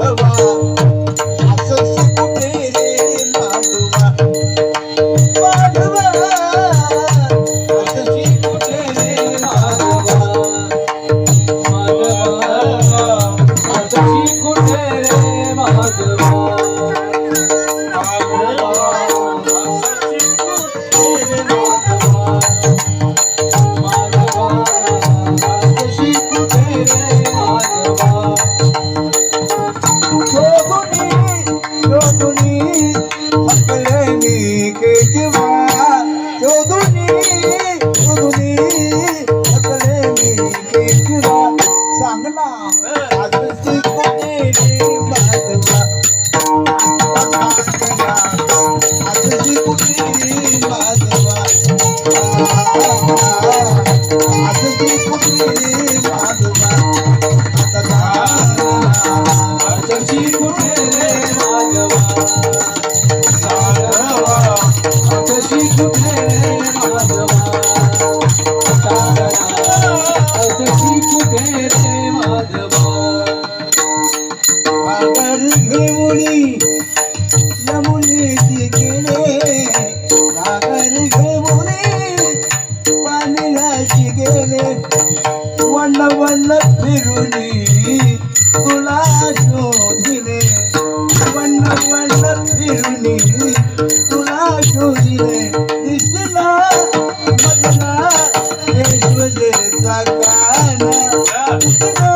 Bhagwan. Harmony. வண்ண திருநீ துளாசோதிலே வண்ண வண்ண திருநீ துளாசோதிலே கிருஷ்ணா மதனா ஏசுவே சகானா கிருஷ்ணா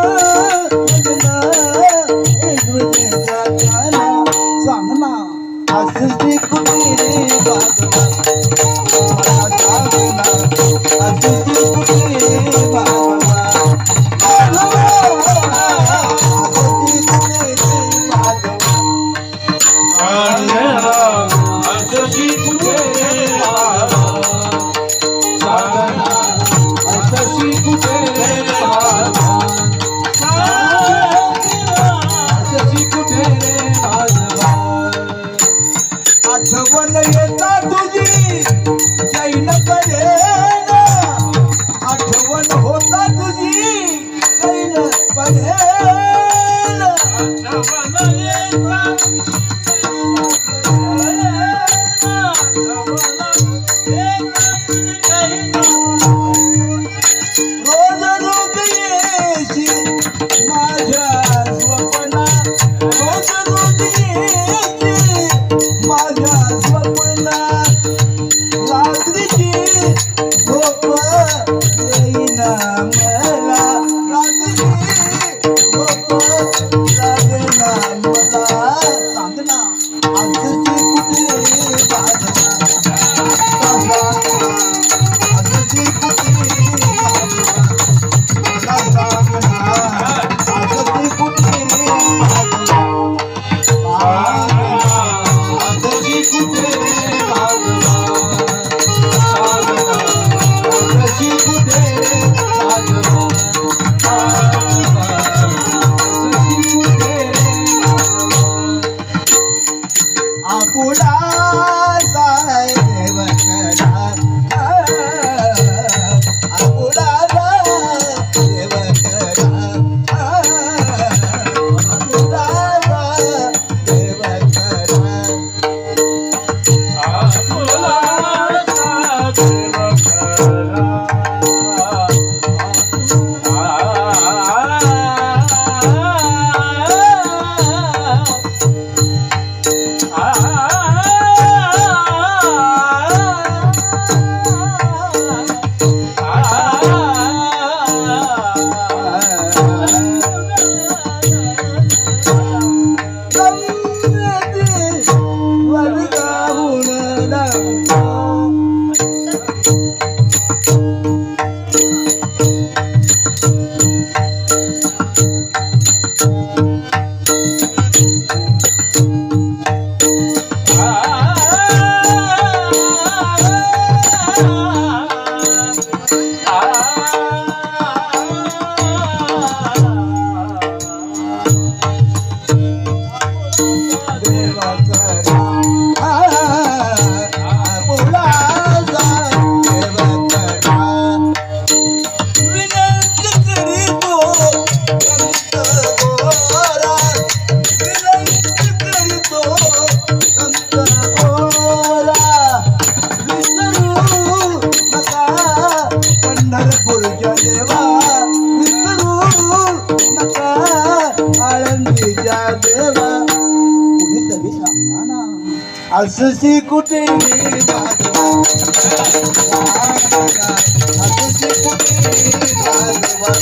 दादा. Asusi kuti jaduwa, asusi kuti jaduwa, asusi kuti jaduwa.